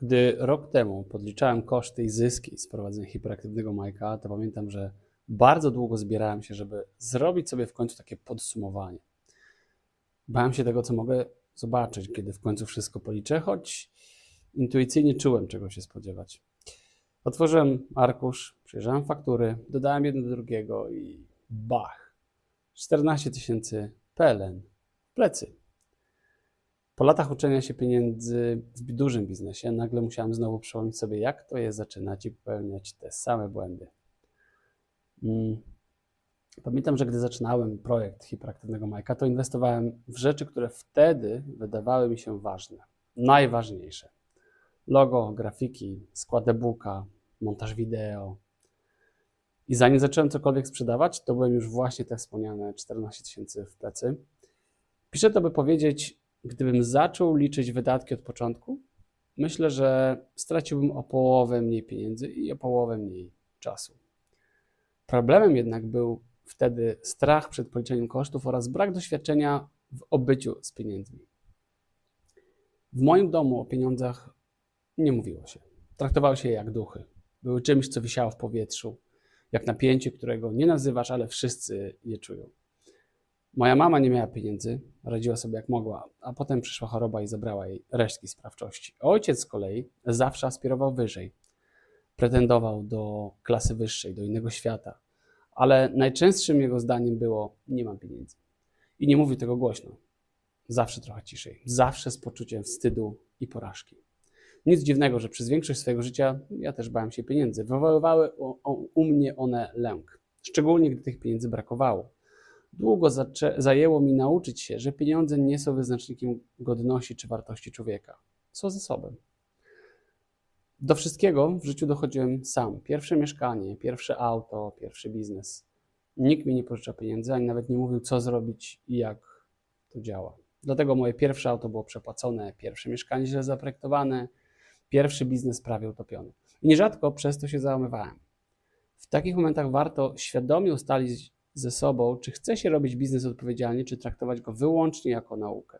Gdy rok temu podliczałem koszty i zyski z prowadzenia hiperaktywnego Majka, to pamiętam, że bardzo długo zbierałem się, żeby zrobić sobie w końcu takie podsumowanie. Bałem się tego, co mogę zobaczyć, kiedy w końcu wszystko policzę, choć intuicyjnie czułem, czego się spodziewać. Otworzyłem arkusz, przejrzałem faktury, dodałem jedno do drugiego i bach! 14 tysięcy PLN w plecy. Po latach uczenia się pieniędzy w dużym biznesie, nagle musiałem znowu przypomnieć sobie, jak to jest zaczynać i popełniać te same błędy. Mm. Pamiętam, że gdy zaczynałem projekt hiperaktywnego Majka, to inwestowałem w rzeczy, które wtedy wydawały mi się ważne, najważniejsze. Logo, grafiki, skład e-booka, montaż wideo. I zanim zacząłem cokolwiek sprzedawać, to byłem już właśnie te wspomniane 14 tysięcy w plecy. Piszę to, by powiedzieć, gdybym zaczął liczyć wydatki od początku, myślę, że straciłbym o połowę mniej pieniędzy i o połowę mniej czasu. Problemem jednak był wtedy strach przed policzeniem kosztów oraz brak doświadczenia w obyciu z pieniędzmi. W moim domu o pieniądzach nie mówiło się. Traktowało się je jak duchy. Były czymś, co wisiało w powietrzu, jak napięcie, którego nie nazywasz, ale wszyscy je czują. Moja mama nie miała pieniędzy, radziła sobie jak mogła, a potem przyszła choroba i zabrała jej resztki sprawczości. Ojciec z kolei zawsze aspirował wyżej. Pretendował do klasy wyższej, do innego świata, ale najczęstszym jego zdaniem było: Nie mam pieniędzy. I nie mówił tego głośno. Zawsze trochę ciszej, zawsze z poczuciem wstydu i porażki. Nic dziwnego, że przez większość swojego życia ja też bałem się pieniędzy. Wywoływały u, u mnie one lęk, szczególnie gdy tych pieniędzy brakowało. Długo zajęło mi nauczyć się, że pieniądze nie są wyznacznikiem godności czy wartości człowieka. Co ze sobą? Do wszystkiego w życiu dochodziłem sam. Pierwsze mieszkanie, pierwsze auto, pierwszy biznes. Nikt mi nie pożyczał pieniędzy, ani nawet nie mówił, co zrobić i jak to działa. Dlatego moje pierwsze auto było przepłacone, pierwsze mieszkanie źle zaprojektowane, pierwszy biznes prawie utopiony. I nierzadko przez to się załamywałem. W takich momentach warto świadomie ustalić ze sobą, czy chce się robić biznes odpowiedzialnie, czy traktować go wyłącznie jako naukę.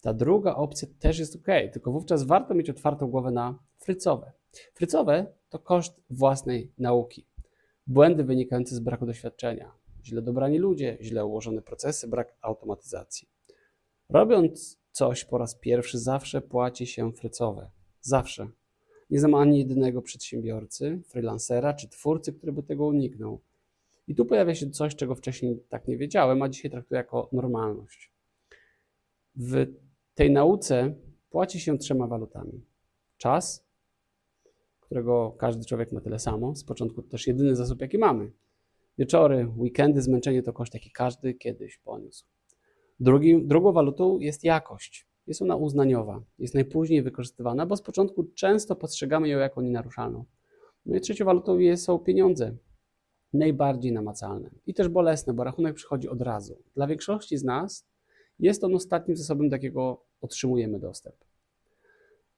Ta druga opcja też jest ok, tylko wówczas warto mieć otwartą głowę na frycowe. Frycowe to koszt własnej nauki. Błędy wynikające z braku doświadczenia, źle dobrani ludzie, źle ułożone procesy, brak automatyzacji. Robiąc coś po raz pierwszy, zawsze płaci się frycowe. Zawsze. Nie znam ani jednego przedsiębiorcy, freelancera czy twórcy, który by tego uniknął. I tu pojawia się coś, czego wcześniej tak nie wiedziałem, a dzisiaj traktuję jako normalność. W tej nauce płaci się trzema walutami: czas, którego każdy człowiek ma tyle samo, z początku to też jedyny zasób, jaki mamy. Wieczory, weekendy, zmęczenie to koszt, jaki każdy kiedyś poniósł. Drugi, drugą walutą jest jakość. Jest ona uznaniowa, jest najpóźniej wykorzystywana, bo z początku często postrzegamy ją jako nienaruszalną. No i trzecią walutą są pieniądze, najbardziej namacalne i też bolesne, bo rachunek przychodzi od razu. Dla większości z nas jest on ostatnim zasobem, do jakiego otrzymujemy dostęp.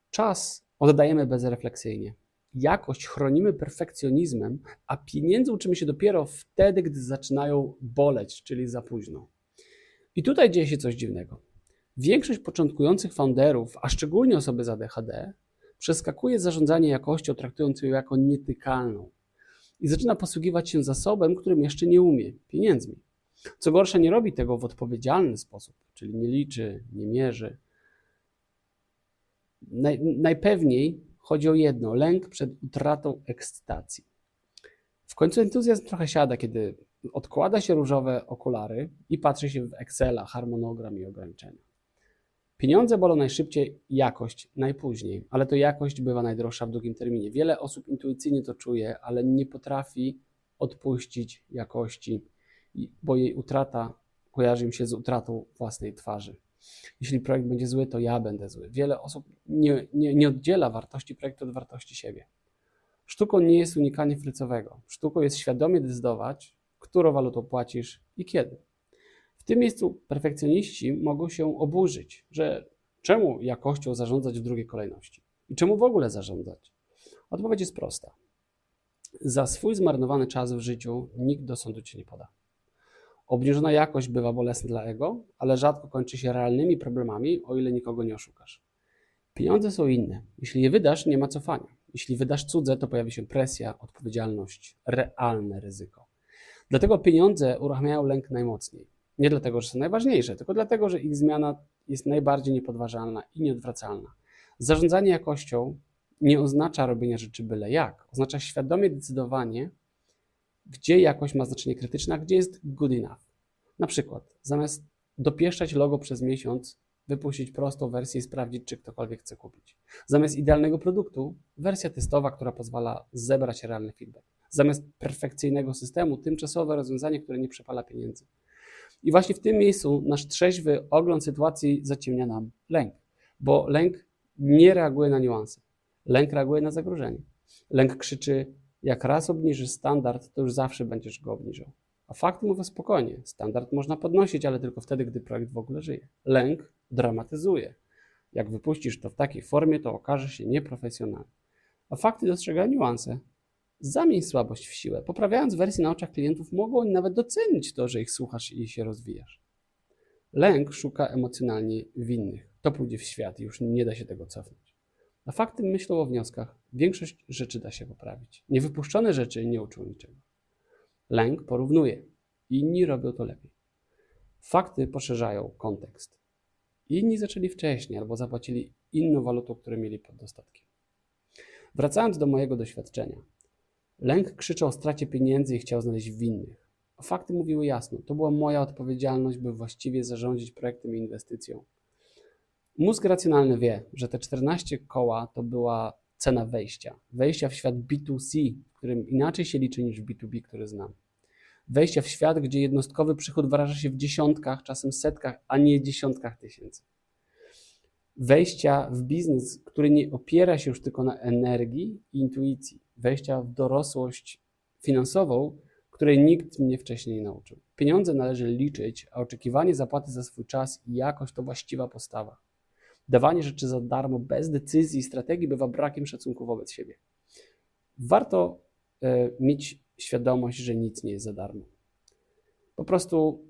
Czas oddajemy bezrefleksyjnie. Jakość chronimy perfekcjonizmem, a pieniędzy uczymy się dopiero wtedy, gdy zaczynają boleć, czyli za późno. I tutaj dzieje się coś dziwnego. Większość początkujących founderów, a szczególnie osoby z ADHD, przeskakuje zarządzanie jakością, traktując ją jako nietykalną i zaczyna posługiwać się zasobem, którym jeszcze nie umie pieniędzmi. Co gorsza, nie robi tego w odpowiedzialny sposób, czyli nie liczy, nie mierzy. Naj, najpewniej chodzi o jedno lęk przed utratą ekscytacji. W końcu entuzjazm trochę siada, kiedy odkłada się różowe okulary i patrzy się w Excela, harmonogram i ograniczenia. Pieniądze bolą najszybciej, jakość najpóźniej, ale to jakość bywa najdroższa w długim terminie. Wiele osób intuicyjnie to czuje, ale nie potrafi odpuścić jakości, bo jej utrata kojarzy im się z utratą własnej twarzy. Jeśli projekt będzie zły, to ja będę zły. Wiele osób nie, nie, nie oddziela wartości projektu od wartości siebie. Sztuką nie jest unikanie frycowego. Sztuką jest świadomie decydować, którą walutą płacisz i kiedy. Tym miejscu perfekcjoniści mogą się oburzyć, że czemu jakością zarządzać w drugiej kolejności i czemu w ogóle zarządzać? Odpowiedź jest prosta. Za swój zmarnowany czas w życiu nikt do sądu ci nie poda. Obniżona jakość bywa bolesna dla ego, ale rzadko kończy się realnymi problemami, o ile nikogo nie oszukasz. Pieniądze są inne. Jeśli je wydasz, nie ma cofania. Jeśli wydasz cudze, to pojawi się presja, odpowiedzialność, realne ryzyko. Dlatego pieniądze uruchamiają lęk najmocniej. Nie dlatego, że są najważniejsze, tylko dlatego, że ich zmiana jest najbardziej niepodważalna i nieodwracalna. Zarządzanie jakością nie oznacza robienia rzeczy byle jak. Oznacza świadomie decydowanie, gdzie jakość ma znaczenie krytyczne, a gdzie jest good enough. Na przykład, zamiast dopieszczać logo przez miesiąc, wypuścić prostą wersję i sprawdzić, czy ktokolwiek chce kupić. Zamiast idealnego produktu, wersja testowa, która pozwala zebrać realny feedback. Zamiast perfekcyjnego systemu, tymczasowe rozwiązanie, które nie przepala pieniędzy. I właśnie w tym miejscu nasz trzeźwy ogląd sytuacji zaciemnia nam lęk, bo lęk nie reaguje na niuanse. Lęk reaguje na zagrożenie. Lęk krzyczy, jak raz obniżysz standard, to już zawsze będziesz go obniżał. A fakty mówią spokojnie. Standard można podnosić, ale tylko wtedy, gdy projekt w ogóle żyje. Lęk dramatyzuje. Jak wypuścisz to w takiej formie, to okaże się nieprofesjonalny. A fakty dostrzegają niuanse. Zamień słabość w siłę. Poprawiając wersję na oczach klientów, mogą oni nawet docenić to, że ich słuchasz i się rozwijasz. Lęk szuka emocjonalnie winnych. To pójdzie w świat i już nie da się tego cofnąć. A fakty myślą o wnioskach. Większość rzeczy da się poprawić. Niewypuszczone rzeczy nie uczą niczego. Lęk porównuje. Inni robią to lepiej. Fakty poszerzają kontekst. Inni zaczęli wcześniej albo zapłacili inną walutą, którą mieli pod dostatkiem. Wracając do mojego doświadczenia. Lęk krzyczał o stracie pieniędzy i chciał znaleźć winnych. A fakty mówiły jasno, to była moja odpowiedzialność, by właściwie zarządzić projektem i inwestycją. Mózg racjonalny wie, że te 14 koła to była cena wejścia. Wejścia w świat B2C, w którym inaczej się liczy niż w B2B, który znam. Wejścia w świat, gdzie jednostkowy przychód wyraża się w dziesiątkach, czasem setkach, a nie dziesiątkach tysięcy. Wejścia w biznes, który nie opiera się już tylko na energii i intuicji. Wejścia w dorosłość finansową, której nikt mnie wcześniej nie nauczył. Pieniądze należy liczyć, a oczekiwanie zapłaty za swój czas i jakość to właściwa postawa. Dawanie rzeczy za darmo bez decyzji i strategii bywa brakiem szacunku wobec siebie. Warto y, mieć świadomość, że nic nie jest za darmo. Po prostu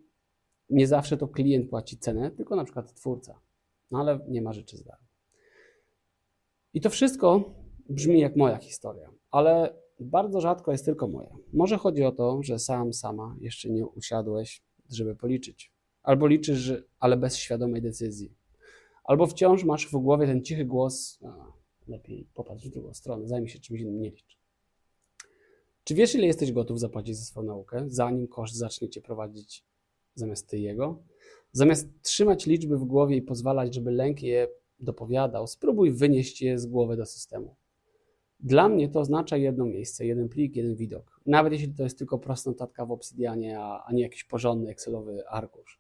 nie zawsze to klient płaci cenę, tylko na przykład twórca. No ale nie ma rzeczy darmo. I to wszystko brzmi jak moja historia, ale bardzo rzadko jest tylko moja. Może chodzi o to, że sam, sama jeszcze nie usiadłeś, żeby policzyć. Albo liczysz, ale bez świadomej decyzji. Albo wciąż masz w głowie ten cichy głos, a, lepiej popatrz w drugą stronę, zajmij się czymś innym, nie licz. Czy wiesz, ile jesteś gotów zapłacić za swoją naukę, zanim koszt zacznie cię prowadzić zamiast ty jego? Zamiast trzymać liczby w głowie i pozwalać, żeby lęk je dopowiadał, spróbuj wynieść je z głowy do systemu. Dla mnie to oznacza jedno miejsce, jeden plik, jeden widok. Nawet jeśli to jest tylko prosta notatka w Obsidianie, a, a nie jakiś porządny Excelowy arkusz.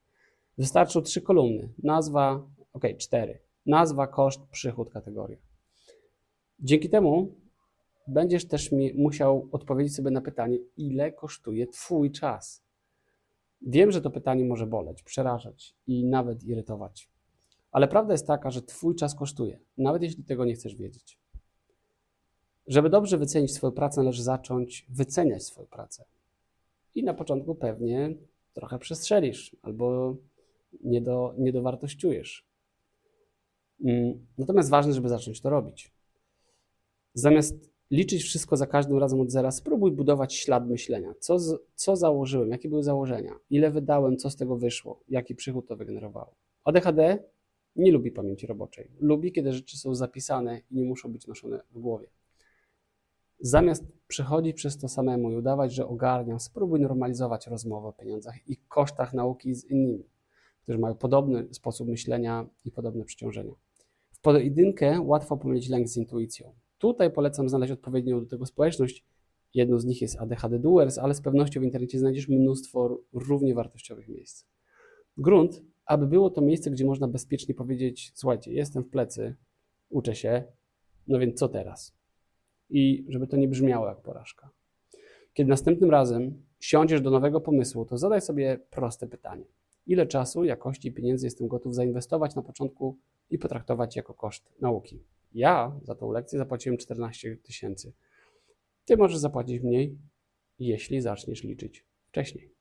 Wystarczą trzy kolumny. Nazwa, ok, cztery. Nazwa, koszt, przychód, kategoria. Dzięki temu będziesz też musiał odpowiedzieć sobie na pytanie, ile kosztuje Twój czas. Wiem, że to pytanie może boleć, przerażać i nawet irytować. Ale prawda jest taka, że Twój czas kosztuje, nawet jeśli tego nie chcesz wiedzieć. Żeby dobrze wycenić swoją pracę, należy zacząć wyceniać swoją pracę. I na początku pewnie trochę przestrzelisz albo nie, do, nie dowartościujesz. Mm, natomiast ważne, żeby zacząć to robić. Zamiast liczyć wszystko za każdym razem od zera, spróbuj budować ślad myślenia. Co, z, co założyłem, jakie były założenia, ile wydałem, co z tego wyszło, jaki przychód to wygenerowało. ADHD nie lubi pamięci roboczej. Lubi, kiedy rzeczy są zapisane i nie muszą być noszone w głowie. Zamiast przechodzić przez to samemu i udawać, że ogarniam, spróbuj normalizować rozmowę o pieniądzach i kosztach nauki z innymi, którzy mają podobny sposób myślenia i podobne przyciążenia. W pojedynkę łatwo pomylić lęk z intuicją. Tutaj polecam znaleźć odpowiednią do tego społeczność. Jedną z nich jest ADHD Doers, ale z pewnością w internecie znajdziesz mnóstwo równie wartościowych miejsc. Grunt, aby było to miejsce, gdzie można bezpiecznie powiedzieć: Słuchajcie, jestem w plecy, uczę się, no więc co teraz? I żeby to nie brzmiało jak porażka. Kiedy następnym razem siądziesz do nowego pomysłu, to zadaj sobie proste pytanie: ile czasu, jakości i pieniędzy jestem gotów zainwestować na początku i potraktować jako koszt nauki? Ja za tą lekcję zapłaciłem 14 tysięcy. Ty możesz zapłacić mniej, jeśli zaczniesz liczyć wcześniej.